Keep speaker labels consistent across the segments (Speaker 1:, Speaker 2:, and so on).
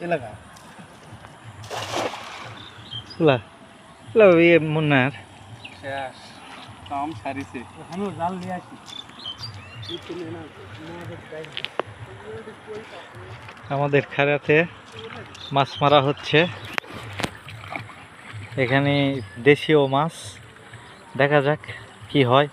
Speaker 1: এলাকা?
Speaker 2: লা লা মুন্নার।
Speaker 1: শেষ। কাম সারিছে। আমি জাল নিয়ে আসি।
Speaker 2: আমাদের খেরাতে মাছ মারা হচ্ছে। এখানে দেশীয় মাছ। দেখা যাক কি হয়।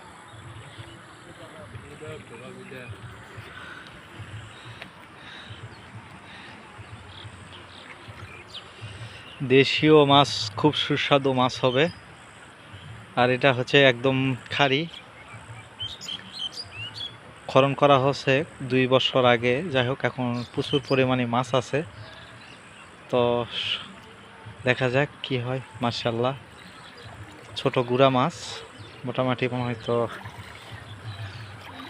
Speaker 2: দেশীয় মাছ, খুব সুস্বাদু মাছ হবে। আর এটা হচ্ছে একদম খারি খনন করা হচ্ছে দুই বছর আগে। যাই হোক, এখন প্রচুর পরিমাণে মাছ আছে। তো দেখা যাক কি হয় মার্শাল্লাহ ছোট গুড়া মাছ, মোটামুটি মনে হয় তো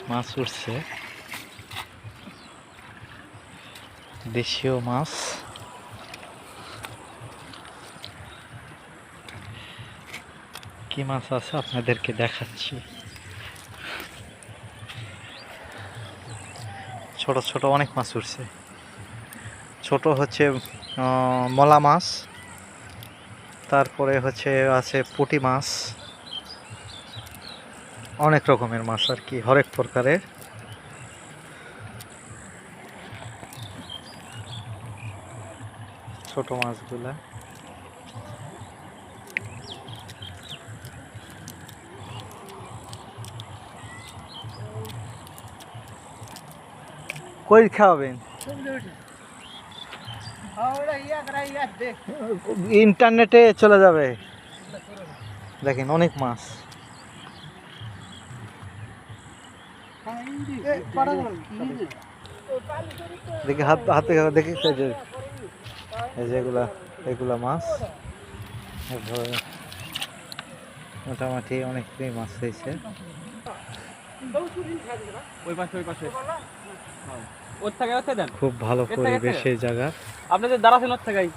Speaker 2: মাছ উঠছে। দেশীয় মাছ। কি মাছ আছে আপনাদেরকে দেখাচ্ছি। ছোট ছোট অনেক মাছ উঠছে। ছোট হচ্ছে মলা মাছ। তারপরে হচ্ছে, আছে পুঁটি মাছ। অনেক রকমের মাছ আর কি, হরেক প্রকারের। ছোট মাছগুলা। কই খাওয়াবেন? ইন্টারনেটে চলে যাবে। দেখেন, অনেক মাছ। দেখি, হাত, হাতে, দেখি, এই এগুলা এগুলা মাছ। মোটামুটি অনেকটাই মাছ হয়েছে।
Speaker 1: ওই পাশে ওই পাশে। ওর থেকে ওর থেকে দেন।
Speaker 2: খুব ভালো
Speaker 1: থেকে
Speaker 2: পরিবেশ এই জায়গা।
Speaker 1: আপনাদের যে দাঁড়াছেন ওর থেকেই।